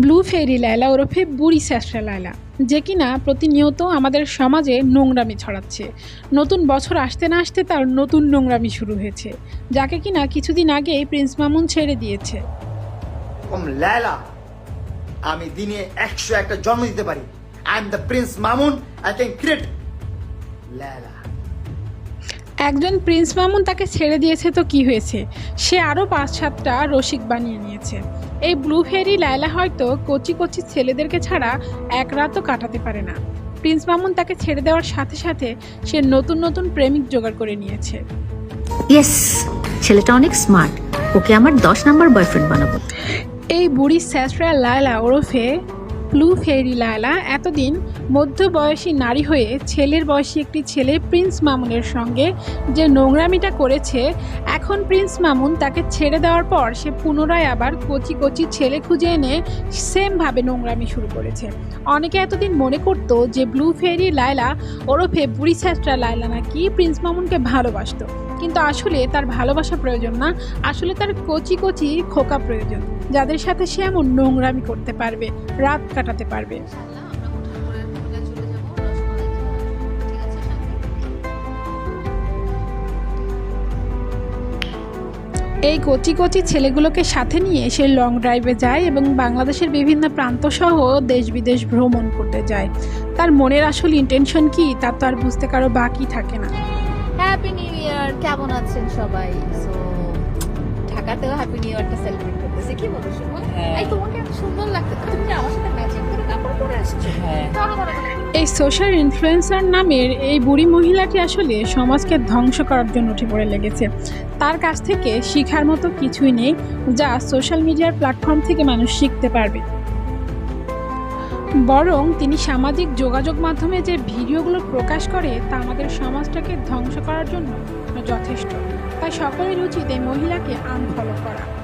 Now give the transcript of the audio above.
Blue ফেরি লায়লা ওরফে বুড়ি স্যাসরা লায়লা, যে কিনা প্রতিনিয়ত আমাদের সমাজে নোংরামি ছড়াচ্ছে। নতুন বছর আসতে না আসতে তার নতুন নোংরামি শুরু হয়েছে, যাকে কিনা কিছুদিন আগেই প্রিন্স মামুন ছেড়ে দিয়েছে। লেলা আমি দিনে একশো একটা জন্ম দিতে পারি। I am the prince Mamun, I can create লেলা একজন প্রিন্স মামুন তাকে ছেড়ে দিয়েছে তো কি হয়েছে? সে আরও পাঁচ সাতটা রসিক বানিয়ে নিয়েছে। এই ব্লু ফেরি লায়লা হয়তো কচি কচি ছেলেদেরকে ছাড়া এক রাতও কাটাতে পারে না। প্রিন্স মামুন তাকে ছেড়ে দেওয়ার সাথে সাথে সে নতুন নতুন প্রেমিক জোগাড় করে নিয়েছে। ইয়েস ছেলেটা অনেক স্মার্ট ওকে আমার দশ নাম্বার বয়ফ্রেন্ড বানাবো। এই বুড়ি স্যাসরা লায়লা ওরফে ব্লু ফেরি লায়লা এতদিন মধ্যবয়সী নারী হয়ে ছেলের বয়সী একটি ছেলে প্রিন্স মামুনের সঙ্গে যে নোংরামিটা করেছে, এখন প্রিন্স মামুন তাকে ছেড়ে দেওয়ার পর সে পুনরায় আবার কচি কচি ছেলে খুঁজে এনে সেমভাবে নোংরামি শুরু করেছে। অনেকে এতদিন মনে করতো যে ব্লু ফেরি লায়লা ওরফে বুড়ি লায়লা নাকি প্রিন্স মামুনকে ভালোবাসতো। কিন্তু আসলে তার ভালোবাসা প্রয়োজন না। আসলে তার কচি কচি খোকা প্রয়োজন যাদের সাথে সে এমন নোংরামি করতে পারবে রাত কাটাতে পারবে। এই কচি কচি ছেলেগুলোকে সাথে নিয়ে সে লং ড্রাইভে যায় এবং বাংলাদেশের বিভিন্ন প্রান্ত সহ দেশ বিদেশ ভ্রমণ করতে যায়। তার মনের আসল ইন্টেনশন কি তার তো আর বুঝতে কারও বাকি থাকে না। হ্যাপি নিউ ইয়ার কেমন আছেন সবাই? সো ঢাকাতেও হ্যাপি নিউ ইয়ারটা সেলিব্রেট করতেছে। কি বলো সুমন হ্যাঁ। এই তোমাকে এত সুন্দর লাগছে। তুমি আমার সাথে ম্যাচিং করে কাপড় পরে আসছো? হ্যাঁ। এই সোশ্যাল ইনফ্লুয়েন্সার নামের এই বুড়ি মহিলাটি আসলে সমাজকে ধ্বংস করার জন্য উঠে পড়ে লেগেছে। তার কাছ থেকে শিখার মতো কিছুই নেই যা সোশ্যাল মিডিয়ার প্ল্যাটফর্ম থেকে মানুষ শিখতে পারবে। বরং তিনি সামাজিক যোগাযোগ মাধ্যমে যে ভিডিওগুলো প্রকাশ করে তা আমাদের সমাজটাকে ধ্বংস করার জন্য যথেষ্ট। তাই সকলের উচিত এই মহিলাকে আনফলো করা।